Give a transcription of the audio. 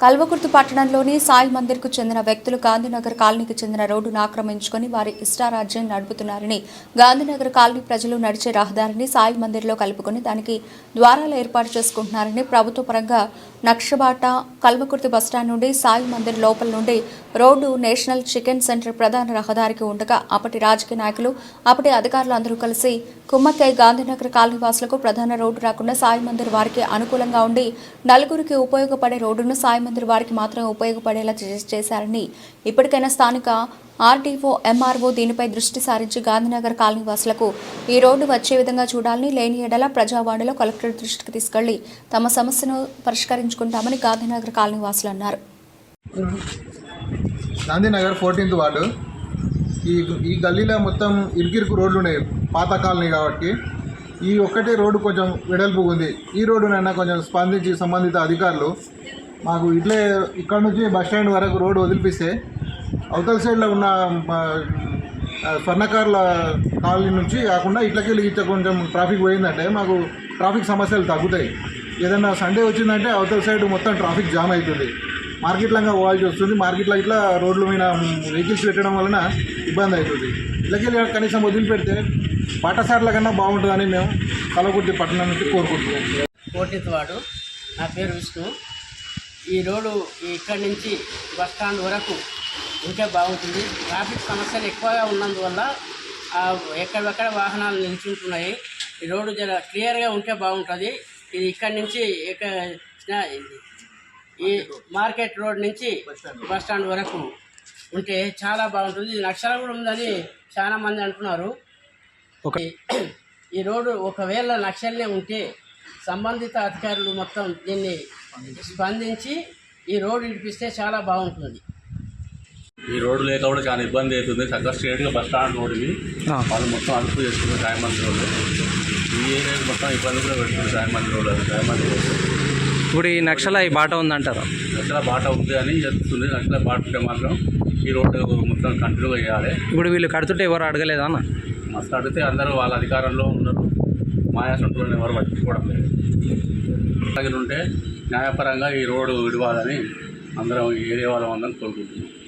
కల్వకుర్తి పట్టణంలోని సాయి మందిర్కు చెందిన వ్యక్తులు గాంధీనగర్ కాలనీకి చెందిన రోడ్డును ఆక్రమించుకొని వారి ఇష్టారాజ్యం నడుపుతున్నారని గాంధీనగర్ కాలనీ ప్రజలు నడిచే రహదారిని సాయి మందిర్లో కలుపుకొని దానికి ద్వారాలు ఏర్పాటు చేసుకుంటున్నారని ప్రభుత్వ పరంగా నక్షబాట కల్వకుర్తి బస్టాండ్ నుండి సాయి మందిర్ లోపల నుండి రోడ్డు నేషనల్ చికెన్ సెంటర్ ప్రధాన రహదారికి ఉండగా అప్పటి రాజకీయ నాయకులు అప్పటి అధికారులు అందరూ కలిసి కుమ్మక్కై గాంధీనగర్ కాలనీ వాసులకు ప్రధాన రోడ్డు రాకుండా సాయి మందిర్ వారికి అనుకూలంగా ఉండి నలుగురికి ఉపయోగపడే రోడ్డును సాయి మందిర్ వారికి మాత్రమే ఉపయోగపడేలా చేశారని. ఇప్పటికైనా స్థానిక ఆర్డీఓ ఎంఆర్ఓ దీనిపై దృష్టి సారించి గాంధీనగర్ కాలనీ వాసులకు ఈ రోడ్డు వచ్చే విధంగా చూడాలని లేని ఎడల ప్రజావాణిలో కలెక్టర్ దృష్టికి తీసుకెళ్ళి తమ సమస్యను పరిష్కరించుకుంటామని గాంధీనగర్ కాలనీ వాసులు అన్నారు. Gandhinagar fourteenth ward. ఈ ఈ గల్లీలో మొత్తం ఇరుకిరుకు రోడ్లు ఉన్నాయి పాత కాలనీ కాబట్టి. ఈ ఒక్కటే రోడ్డు కొంచెం వెడల్పు ఉంది. ఈ రోడ్డునైనా కొంచెం స్పందించి సంబంధిత అధికారులు మాకు ఇట్లే ఇక్కడ నుంచి బస్ స్టాండ్ వరకు రోడ్డు వదిలిపిస్తే అవతల సైడ్లో ఉన్న మా, స్వర్ణకారుల కాలనీ నుంచి కాకుండా ఇట్లకెళ్ళి ఇట్లా కొంచెం ట్రాఫిక్ పోయిందంటే మాకు ట్రాఫిక్ సమస్యలు తగ్గుతాయి. ఏదైనా సండే వచ్చిందంటే అవతల సైడ్ మొత్తం ట్రాఫిక్ జామ్ అవుతుంది. మార్కెట్లంగా పోవాల్సి వస్తుంది. మార్కెట్లో ఇట్లా రోడ్ల మీద వెహికల్స్ పెట్టడం వలన ఇబ్బంది అవుతుంది. ఇళ్ళకెళ్ళి కనీసం వదిలిపెడితే పాఠశాలల కన్నా బాగుంటుందని మేము కలకుర్తి పట్టణం నుంచి కోరుకుంటున్నాం. ఫోర్టీన్త్ నా పేరు విష్ణు. ఈ రోడ్డు ఇక్కడి నుంచి బస్ స్టాండ్ వరకు ఉంటే బాగుంటుంది. ట్రాఫిక్ సమస్యలు ఎక్కువగా ఉన్నందువల్ల ఎక్కడెక్కడ వాహనాలు నిల్చుంటున్నాయి. ఈ రోడ్డు జర క్లియర్గా ఉంటే బాగుంటుంది. ఇది ఇక్కడి నుంచి ఇక- ఈ మార్కెట్ రోడ్ నుంచి బస్ స్టాండ్ వరకు ఉంటే చాలా బాగుంటుంది. ఇది నక్షల కూడా ఉందని చాలా మంది అంటున్నారు. ఈ- ఈ రోడ్డు ఒకవేళ నక్షలే ఉంటే సంబంధిత అధికారులు మొత్తం దీన్ని స్పందించి ఈ రోడ్డు ఇడిపిస్తే చాలా బాగుంటుంది. ఈ రోడ్డు లేక కూడా చాలా ఇబ్బంది అవుతుంది. చక్కగా స్ట్రేట్గా బస్ స్టాండ్ రోడ్ ఇది. వాళ్ళు మొత్తం అదుపు చేసుకున్నారు సాయమంది రోడ్డు. ఈ ఏరియాకి మొత్తం ఇబ్బంది కూడా పెడుతుంది సాయమంది రోడ్డు అది రోడ్డు. ఇప్పుడు ఈ నక్షల ఈ బాట ఉందంటారు. నచ్చల బాట ఉంది అని చెప్తుంది. నచ్చల బాట ఉంటే మాత్రం ఈ రోడ్డు మొత్తం కంటిన్యూగా చేయాలి ఇప్పుడు వీళ్ళు కడుతుంటే ఎవరు అడగలేదా అన్న? మస్తు అడిగితే అందరూ వాళ్ళ అధికారంలో ఉన్నారు మాయా ఎవరు పట్టించుకోవడం లేదు. అలాగే ఉంటే న్యాయపరంగా ఈ రోడ్డు విడవాలని అందరం ఈ ఏరియా వాళ్ళం అందరం కోరుకుంటున్నాం.